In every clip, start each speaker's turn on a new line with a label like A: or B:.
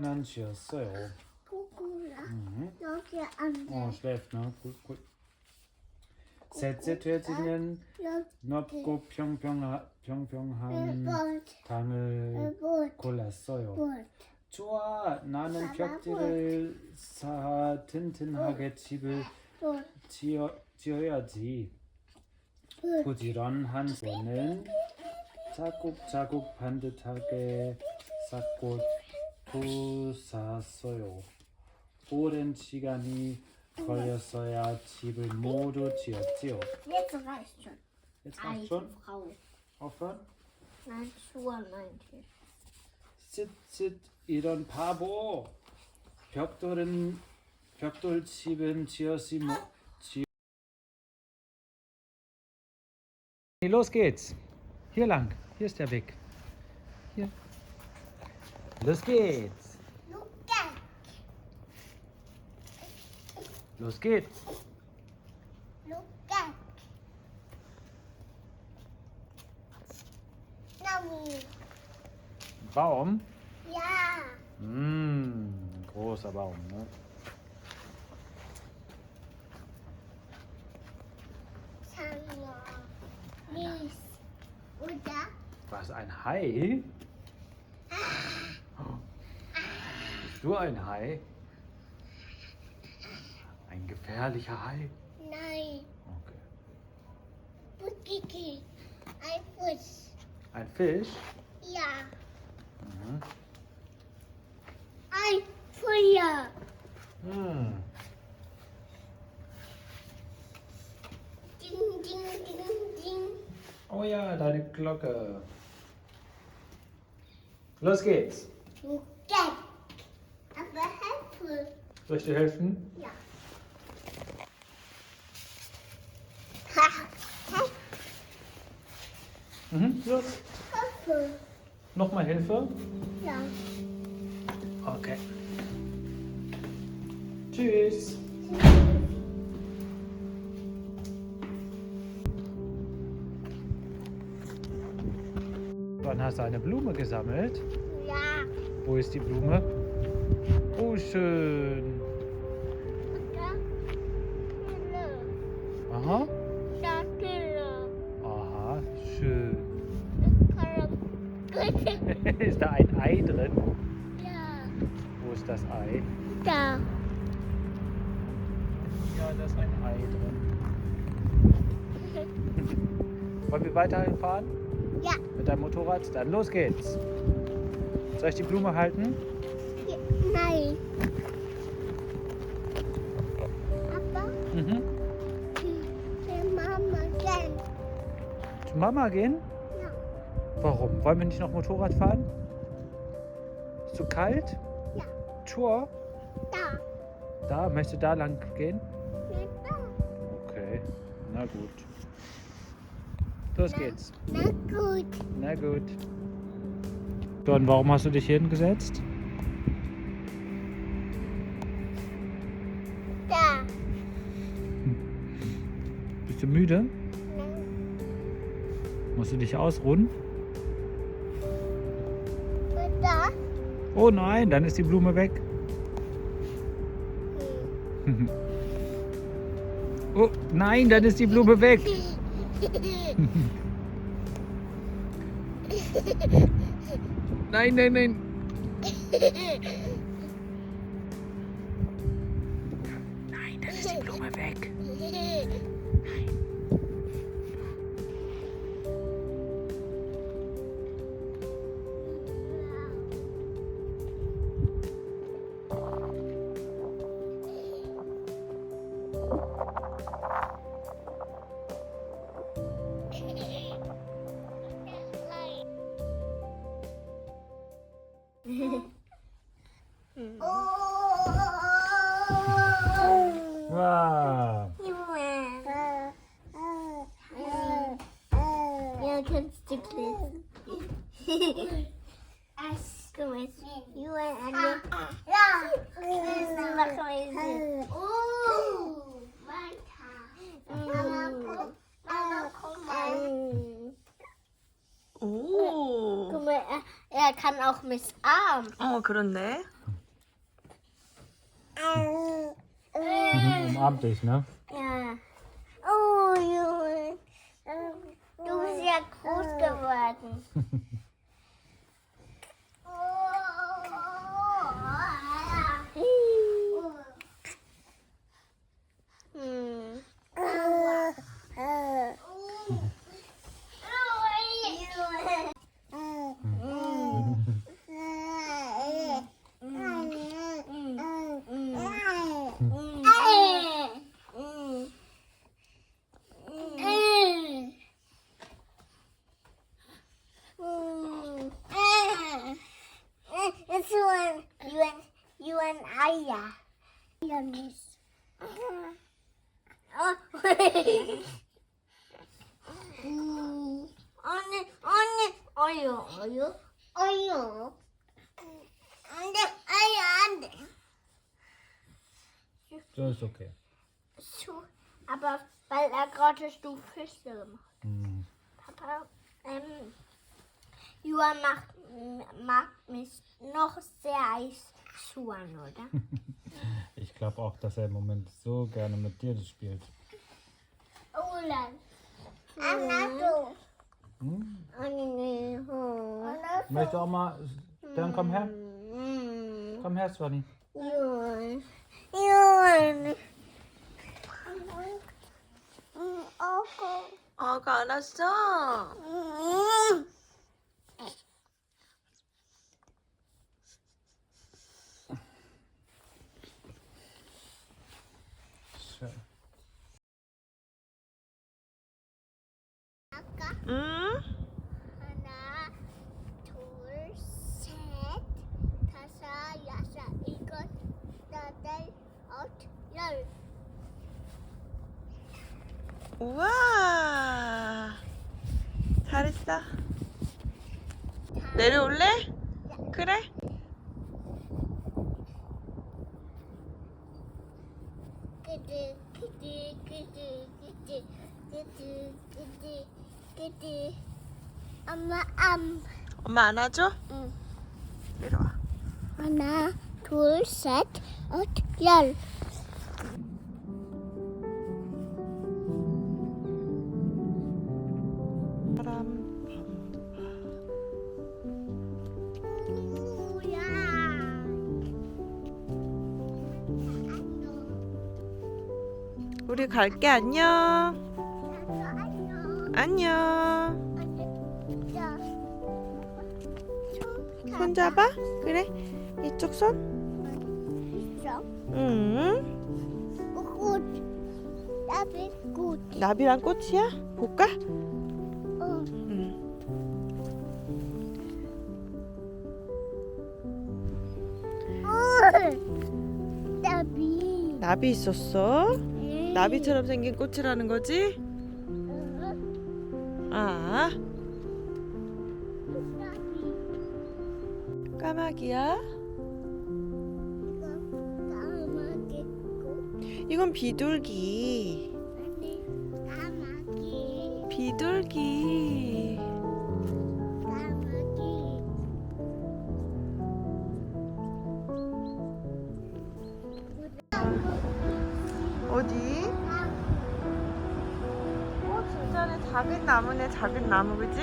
A: 장난치였어요.
B: 꼬꼬라
A: 음.
B: 여기 앉아
A: 어, schläft, ne? Gut, gut. 셋째 돼지는
B: 여기
A: 넓고 평평하, 평평한
B: 뭐
A: 방을
B: 뭐
A: 골랐어요.
B: 뭐
A: 좋아, 나는 벽지를 쌓아 튼튼하게 집을
B: 뭐
A: 지어, 지어야지.
B: 뭐
A: 부지런한 손은 자국자국 반듯하게 쌓고 부쌌어요. 오랜 시간이 걸렸어야 집을 모두 지었지요.
B: Jetzt reicht schon.
A: Jetzt reicht schon.
B: Frau.
A: Aufhören.
B: Nein, Schuhe meinte.
A: Sit, sit, 이런 바보. 벽돌은 벽돌 집은 지었지 뭐. 지... Los geht's. Hier lang. Hier ist der Weg. Hier. Los geht's. Los geht's. Baum.
B: Ja.
A: Mmh, großer Baum, ne?
B: Oder?
A: Was, ein Hai? Bist du ein Hai? Ein gefährlicher Hai?
B: Nein.
A: Okay.
B: Ein Fuß.
A: Ein Fisch?
B: Ja.
A: Mhm.
B: Ein Feuer.
A: Hm.
B: Ding, ding, ding, ding.
A: Oh ja, deine Glocke. Los geht's.
B: Luca. Hilfe.
A: Soll ich dir helfen?
B: Ja.
A: Mhm. Los.
B: Hilfe.
A: Nochmal Hilfe?
B: Ja.
A: Okay. Tschüss. Wann hast du eine Blume gesammelt?
B: Ja.
A: Wo ist die Blume? Schön. Aha. Aha, schön. ist da ein Ei drin?
B: Ja.
A: Wo ist das Ei?
B: Da.
A: Ja, da ist ein Ei drin. Wollen wir weiterfahren
B: Ja.
A: mit deinem Motorrad? Dann los geht's. Soll ich die Blume halten?
B: Nein. Aber
A: Mhm.
B: die Mama gern.
A: Zu Mama gehen?
B: Ja.
A: Warum? Wollen wir nicht noch Motorrad fahren? Ist zu kalt?
B: Ja.
A: Tour?
B: Da.
A: Da? Möchtest du da lang gehen?
B: Ja, da.
A: Okay, na gut. Los geht's.
B: Na gut.
A: Na gut. Und warum hast du dich hier hingesetzt? Müde? Musst du dich ausruhen?
B: Da.
A: Oh nein, dann ist die Blume weg. Oh nein, dann ist die Blume weg. Nein, nein. Nein,
B: Anne. Ja. Das machen wir jetzt. Oh, weiter. Mama, guck. Mama, guck mal. 오.
C: Guck mal, er, er kann auch mit Arm.
B: 어, 그렇네.
A: Umarmt dich, ne?
C: Ja. Oh, Junge. Du bist ja groß geworden. You and you and Aya. Ja, nicht. Oh, ne, oh ne, oyo, oyo, oyo. Ande, oyo, ande.
A: So ist okay.
C: So, aber weil er gerade Stufe gemacht.
A: Mhm.
C: Papa, ähm, Joa macht mag mich noch sehr heiß schuhen, oder?
A: ich glaube auch, dass er im Moment so gerne mit dir das spielt.
C: Ulan. Anato.
A: Hm?
C: hm?
A: Möchtest du auch mal. Dann komm her. Hm. Komm her, Swanny.
C: Jun. Jun. Oh, Gott. Oh,
B: Gott, das ist da. Hm. 내려올래? 그래?
C: 엄마 암.
B: 엄마 안아줘?
C: 응.
B: 내려와.
C: 하나, 둘, 셋, 아홉, 열.
B: 우리 갈게 안녕.
C: 안녕.
B: 손 잡아? 그래? 이쪽 손? 응.
C: 꽃. 나비 꽃.
B: 나비랑 꽃이야? 볼까?
C: 응.
B: 응.
C: 나비.
B: 나비 있었어? 나비처럼 생긴 꽃이라는 거지? 아, 까마귀야? 이건 비둘기. 비둘기. 작은 나무네, 작은 나무, 그지?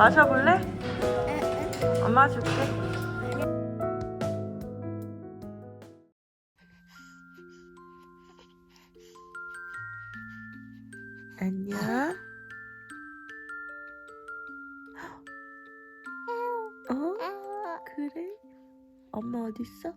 D: 마셔볼래? 엄마 줄게. 안녕. 어? 그래? 엄마 어디 있어?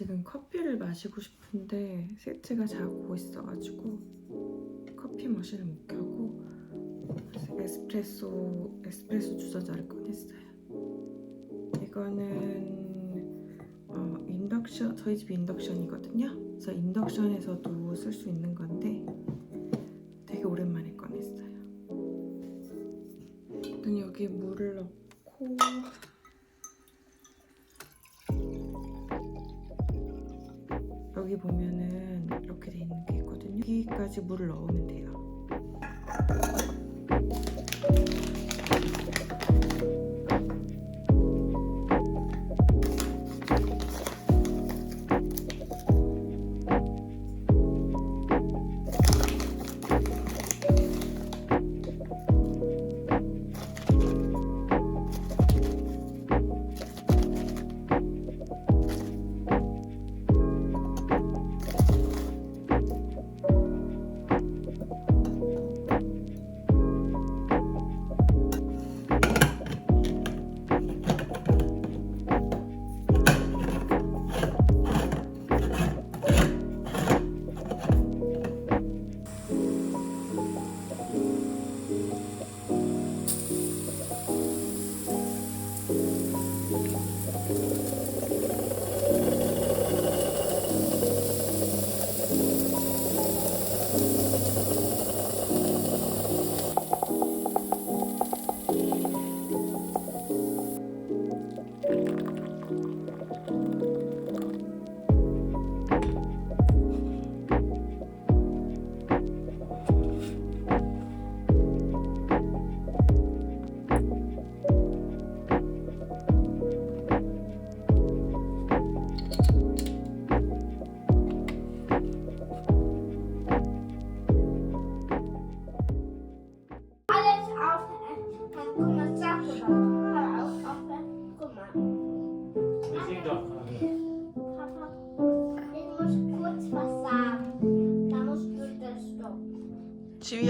D: 지금 커피를 마시고 싶은데 세트가 자고 있어가지고 커피 머신을 못 켜고 에스프레소 에스프레소 주저자를 꺼냈어요. 이거는 어, 인덕션 저희 집 인덕션이거든요. 그래서 인덕션에서도 쓸 수 있는 건데 되게 오랜만에 꺼냈어요. 일단 여기 물을 넣고 물을 넣으면 돼요.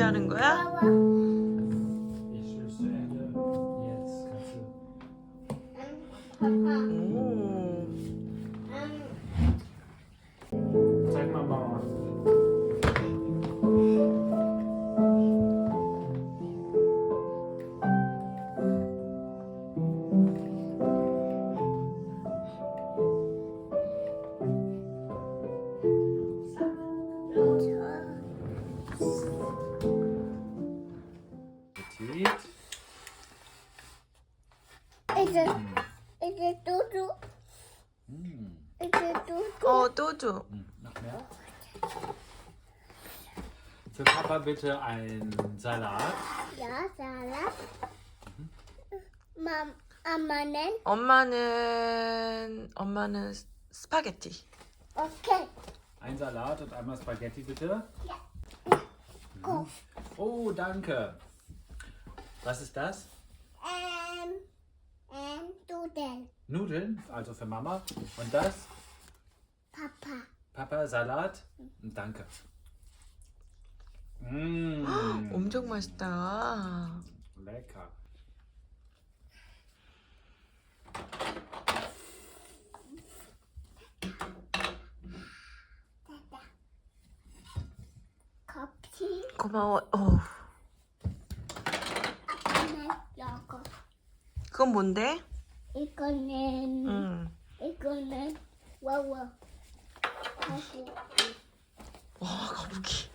D: 준비하는 거야?
A: 음. bitte ein Salat.
B: Ja, Salat. Mam, Mama는?
D: 엄마는 엄마는 스- 스파게티.
B: Okay.
A: Ein Salat und einmal Spaghetti bitte.
B: Go.
A: Oh, danke. Was ist das?
B: Ähm, ähm, Dudel.
A: Nudeln, also für Mama. Und das?
B: Papa.
A: Papa, Salat. Danke. Mm,
D: 엄청 맛있다.
A: lecker.
B: 커피.
D: 고마워. 어.
B: 아빠는 요거.
D: 그건 뭔데?
B: 이거는,
D: 응.
B: 이거는 와와. 다시.
D: 와 거북이